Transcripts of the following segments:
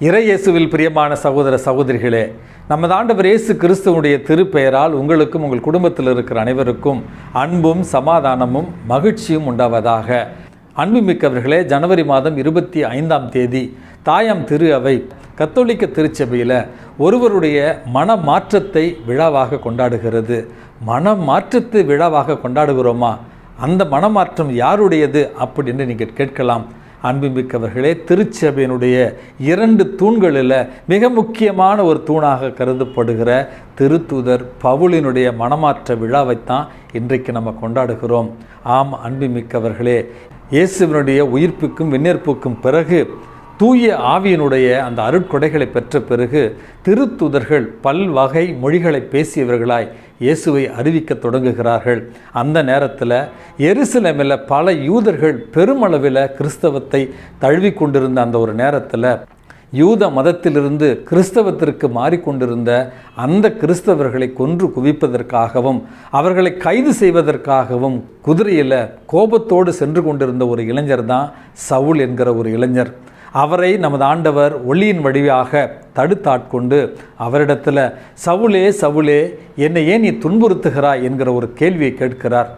இறையேசுவில் பிரியமான சகோதர சகோதரிகளே நமது ஆண்டவர் இயேசு கிறிஸ்துவனுடைய திருப்பெயரால் உங்களுக்கும் உங்கள் குடும்பத்தில் இருக்கிற அனைவருக்கும் அன்பும் சமாதானமும் மகிழ்ச்சியும் உண்டாவதாக. அன்புமிக்கவர்களே ஜனவரி மாதம் இருபத்தி ஐந்தாம் தேதி தாயாம் திரு அவை கத்தோலிக்க திருச்சபையில் ஒருவருடைய மன மாற்றத்தை விழாவாக கொண்டாடுகிறது. மன மாற்றத்தை விழாவாக கொண்டாடுகிறோமா? அந்த மனமாற்றம் யாருடையது? அப்படின்னு நீங்கள் கேட்கலாம். அன்புமிக்கவர்களே திருச்சபையினுடைய இரண்டு தூண்களில் மிக முக்கியமான ஒரு தூணாக கருதப்படுகிற திருத்தூதர் பவுலினுடைய மனமாற்ற விழாவைத்தான் இன்றைக்கு நம்ம கொண்டாடுகிறோம். ஆம் அன்புமிக்கவர்களே இயேசுவினுடைய உயிர்ப்புக்கும் விண்ணேற்புக்கும் பிறகு தூய ஆவியினுடைய அந்த அருட்கொடைகளை பெற்ற பிறகு திருத்துதர்கள் பல்வகை மொழிகளை பேசியவர்களாய் இயேசுவை அறிவிக்க தொடங்குகிறார்கள். அந்த நேரத்தில் எருசலமில் பல யூதர்கள் பெருமளவில் கிறிஸ்தவத்தை தழுவி கொண்டிருந்த அந்த ஒரு நேரத்தில் யூத மதத்திலிருந்து கிறிஸ்தவத்திற்கு மாறிக்கொண்டிருந்த அந்த கிறிஸ்தவர்களை கொன்று குவிப்பதற்காகவும் அவர்களை கைது செய்வதற்காகவும் குதிரையில் கோபத்தோடு சென்று கொண்டிருந்த ஒரு இளைஞர் தான் சவுல் என்கிற ஒரு இளைஞர். அவரை நமது ஆண்டவர் ஒளியின் வடிவாக தடுத்தாட்கொண்டு அவரிடத்தில் சவுலே சவுலே என்னை ஏன் நீ துன்புறுத்துகிறாய்? என்கிற ஒரு கேள்வியை கேட்கிறார்.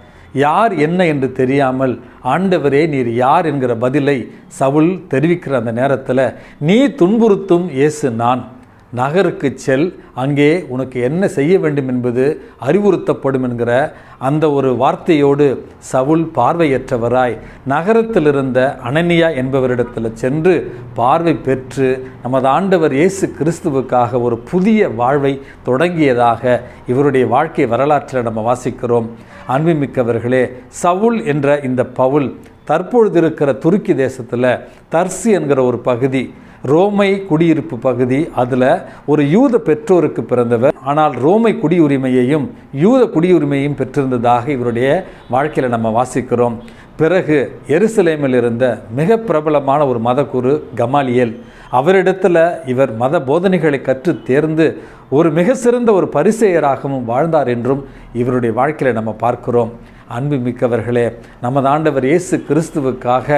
யார் என்ன என்று தெரியாமல் ஆண்டவரே நீர் யார்? என்கிற பதிலை சவுல் தெரிவிக்கிற அந்த நேரத்தில் நீ துன்புறுத்தும் இயேசு நான். நகருக்கு செல் அங்கே உனக்கு என்ன செய்ய வேண்டும் என்பது அறிவுறுத்தப்படும் என்கிற அந்த ஒரு வார்த்தையோடு சவுல் பார்வையற்றவராய். நகரத்தில் இருந்த அனனியா என்பவரிடத்தில் சென்று பார்வை பெற்று நமது ஆண்டவர் இயேசு கிறிஸ்துவுக்காக ஒரு புதிய வாழ்வை தொடங்கியதாக இவருடைய வாழ்க்கை வரலாற்றில் நம்ம வாசிக்கிறோம். அன்புமிக்கவர்களே சவுல் என்ற இந்த பவுல் தற்பொழுது இருக்கிற துருக்கி தேசத்தில் தர்சி என்கிற ஒரு பகுதி. ரோமை குடியிருப்பு பகுதி அதில் ஒரு யூத பெற்றோருக்கு பிறந்தவர். ஆனால் ரோமை குடியுரிமையையும் யூத குடியுரிமையையும் பெற்றிருந்ததாக இவருடைய வாழ்க்கையில் நம்ம வாசிக்கிறோம். பிறகு எருசலேமில் இருந்த மிக பிரபலமான ஒரு மதகுரு கமாலியல் அவரிடத்தில் இவர் மத போதனைகளை கற்று தேர்ந்து ஒரு மிக சிறந்த ஒரு பரிசெயராகவும் வாழ்ந்தார் என்றும் இவருடைய வாழ்க்கையில் நம்ம பார்க்கிறோம். அன்பு மிக்கவர்களே நமது ஆண்டவர் இயேசு கிறிஸ்துவுக்காக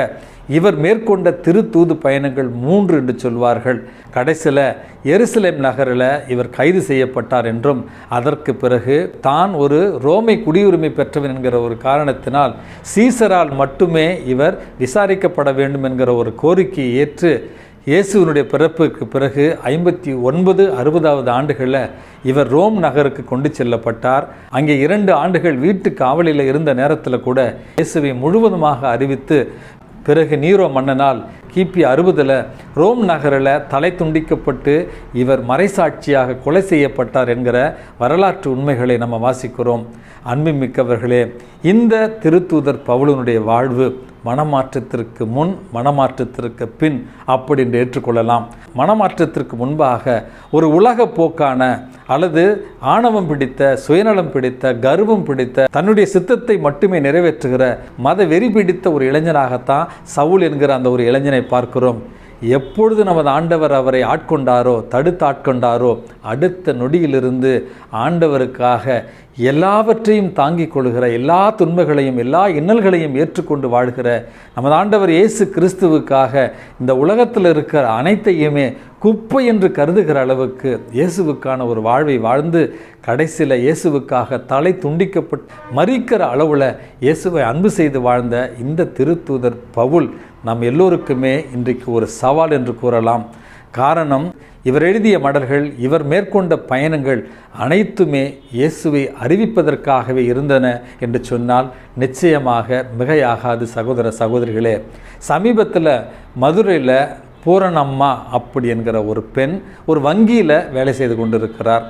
இவர் மேற்கொண்ட திருத்தூது பயணங்கள் மூன்று என்று சொல்வார்கள். கடைசியில் எருசலேம் நகரில் இவர் கைது செய்யப்பட்டார் என்றும் அதற்கு பிறகு தான் ஒரு ரோமை குடியுரிமை பெற்றவன் என்கிற ஒரு காரணத்தினால் சீசரால் மட்டுமே இவர் விசாரிக்கப்பட வேண்டும் என்கிற ஒரு கோரிக்கையை ஏற்று இயேசுவினுடைய பிறப்புக்கு பிறகு ஐம்பத்தி ஒன்பது அறுபதாவது ஆண்டுகளில் இவர் ரோம் நகருக்கு கொண்டு செல்லப்பட்டார். அங்கே இரண்டு ஆண்டுகள் வீட்டு காவலில் இருந்த நேரத்தில் கூட இயேசுவை முழுவதுமாக அறிவித்து பிறகு நீரோ மன்னனால் கிபி அறுபதில் ரோம் நகரில் தலை துண்டிக்கப்பட்டு இவர் மறைசாட்சியாக கொலை செய்யப்பட்டார் என்கிற வரலாற்று உண்மைகளை நம்ம வாசிக்கிறோம். அன்புமிக்கவர்களே இந்த திருத்தூதர் பவுலனுடைய வாழ்வு மனமாற்றத்திற்கு முன் மனமாற்றத்திற்கு பின் அப்படி என்று ஏற்றுக்கொள்ளலாம். மனமாற்றத்திற்கு முன்பாக ஒரு உலக போக்கான அல்லது ஆணவம் பிடித்த சுயநலம் பிடித்த கர்வம் பிடித்த தன்னுடைய சித்தத்தை மட்டுமே நிறைவேற்றுகிற மத வெறி பிடித்த ஒரு இளைஞனாகத்தான் சவுல் என்கிற அந்த ஒரு இளைஞனை பார்க்கிறோம். எப்பொழுது நமது ஆண்டவர் அவரை ஆட்கொண்டாரோ தடுத்து ஆட்கொண்டாரோ அடுத்த நொடியிலிருந்து ஆண்டவருக்காக எல்லாவற்றையும் தாங்கிக் கொள்கிற எல்லா துன்பங்களையும் எல்லா இன்னல்களையும் ஏற்றுக்கொண்டு வாழ்கிற நமது ஆண்டவர் இயேசு கிறிஸ்துவுக்காக இந்த உலகத்தில் இருக்கிற அனைத்தையுமே குப்பை என்று கருதுகிற அளவுக்கு இயேசுவுக்கான ஒரு வாழ்வை வாழ்ந்து கடைசியில் இயேசுவுக்காக தலை துண்டிக்கப்பட்டு மறிக்கிற அளவில் இயேசுவை அன்பு செய்து வாழ்ந்த இந்த திருத்தூதர் பவுல் நம் எல்லோருக்குமே இன்றைக்கு ஒரு சவால் என்று கூறலாம். காரணம் இவர் எழுதிய மடல்கள் இவர் மேற்கொண்ட பயணங்கள் அனைத்துமே இயேசுவை அறிவிப்பதற்காகவே இருந்தன என்று சொன்னால் நிச்சயமாக மிகையாகாது சகோதர சகோதரிகளே. சமீபத்தில் மதுரையில் பூரணம்மா அப்படி என்கிற ஒரு பெண் ஒரு வங்கியில் வேலை செய்து கொண்டிருக்கிறார்.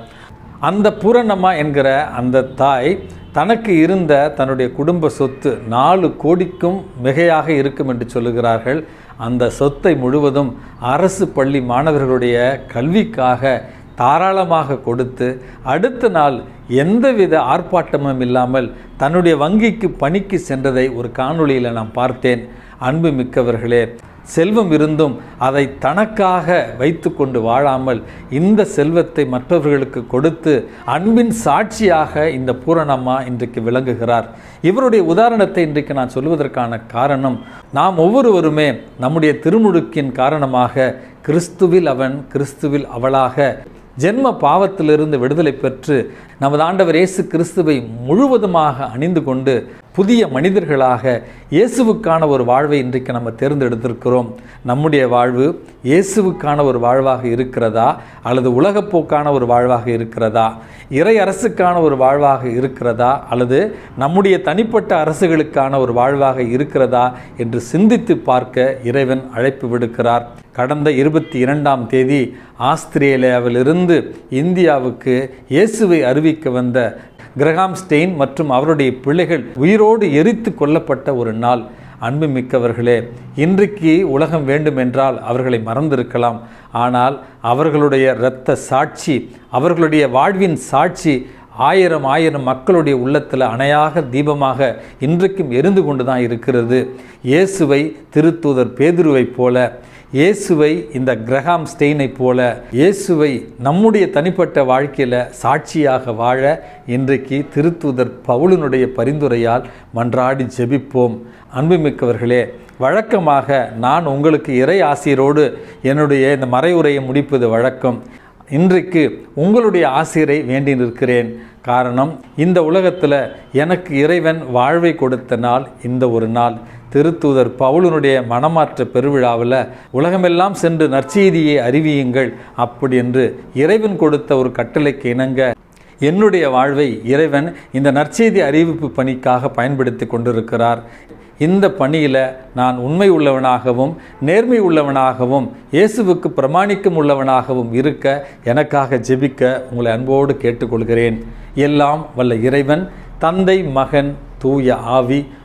அந்த பூரணம்மா என்கிற அந்த தாய் தனக்கு இருந்த தன்னுடைய குடும்ப சொத்து நாலு கோடிக்கும் மிகையாக இருக்கும் என்று சொல்லுகிறார்கள். அந்த சொத்தை முழுவதும் அரசு பள்ளி மாணவர்களுடைய கல்விக்காக தாராளமாக கொடுத்து அடுத்த நாள் எந்தவித ஆர்ப்பாட்டமும் இல்லாமல் தன்னுடைய வங்கிக்கு பணிக்கு சென்றதை ஒரு காணொளியில் நான் பார்த்தேன். அன்பு மிக்கவர்களே செல்வம் இருந்தும் அதை தனக்காக வைத்து கொண்டு வாழாமல் இந்த செல்வத்தை மற்றவர்களுக்கு கொடுத்து அன்பின் சாட்சியாக இந்த பூரணம்மா இன்றைக்கு விளங்குகிறார். இவருடைய உதாரணத்தை இன்றைக்கு நான் சொல்வதற்கான காரணம் நாம் ஒவ்வொருவருமே நம்முடைய திருமுழுக்கின் காரணமாக கிறிஸ்துவில் அவன் கிறிஸ்துவில் அவளாக ஜென்ம பாவத்திலிருந்து விடுதலை பெற்று நமது ஆண்டவர் இயேசு கிறிஸ்துவை முழுவதுமாக அணிந்து கொண்டு புதிய மனிதர்களாக இயேசுவுக்கான ஒரு வாழ்வை இன்றைக்கு நம்ம தேர்ந்தெடுத்திருக்கிறோம். நம்முடைய வாழ்வு இயேசுவுக்கான ஒரு வாழ்வாக இருக்கிறதா? அல்லது உலகப்போக்கான ஒரு வாழ்வாக இருக்கிறதா? இறை அரசுக்கான ஒரு வாழ்வாக இருக்கிறதா? அல்லது நம்முடைய தனிப்பட்ட அரசுகளுக்கான ஒரு வாழ்வாக இருக்கிறதா? என்று சிந்தித்து பார்க்க இறைவன் அழைப்பு விடுக்கிறார். கடந்த இருபத்தி இரண்டாம் தேதி ஆஸ்திரேலியாவிலிருந்து இந்தியாவுக்கு இயேசுவை அறிவிக்க வந்த கிரகாம் ஸ்டெயின் மற்றும் அவருடைய பிள்ளைகள் உயிரோடு எரித்து கொல்லப்பட்ட ஒரு நாள். அன்புமிக்கவர்களே இன்றைக்கு உலகம் வேண்டுமென்றால் அவர்களை மறந்திருக்கலாம். ஆனால் அவர்களுடைய இரத்த சாட்சி அவர்களுடைய வாழ்வின் சாட்சி ஆயிரம் ஆயிரம் மக்களுடைய உள்ளத்தில் அணையாக தீபமாக இன்றைக்கும் எரிந்து கொண்டு தான் இருக்கிறது. இயேசுவை திருத்தூதர் பேதுருவைப் போல இயேசுவை இந்த கிரகாம் ஸ்டெயினை போல இயேசுவை நம்முடைய தனிப்பட்ட வாழ்க்கையில் சாட்சியாக வாழ இன்றைக்கு திருத்துதர் பவுலினுடைய பரிந்துரையால் மன்றாடி ஜெபிப்போம். அன்புமிக்கவர்களே வழக்கமாக நான் உங்களுக்கு இறை ஆசிரியரோடு என்னுடைய இந்த மறைவுரையை முடிப்பது வழக்கம். இன்றைக்கு உங்களுடைய ஆசிரியரை வேண்டி நிற்கிறேன். காரணம் இந்த உலகத்தில் எனக்கு இறைவன் வாழ்வை கொடுத்த நாள் இந்த ஒரு நாள். திருத்தூதர் பவுலனுடைய மனமாற்ற பெருவிழாவில் உலகமெல்லாம் சென்று நற்செய்தியை அறிவியுங்கள் அப்படி என்று இறைவன் கொடுத்த ஒரு கட்டளைக்கு இணங்க என்னுடைய வாழ்வை இறைவன் இந்த நற்செய்தி அறிவிப்பு பணிக்காக பயன்படுத்தி கொண்டிருக்கிறார். இந்த பணியில் நான் உண்மை உள்ளவனாகவும் நேர்மை உள்ளவனாகவும் இயேசுவுக்கு பிரமாணிக்கம் உள்ளவனாகவும் இருக்க எனக்காக ஜெபிக்க உங்களை அன்போடு கேட்டுக்கொள்கிறேன். எல்லாம் வல்ல இறைவன் தந்தை மகன் தூய ஆவி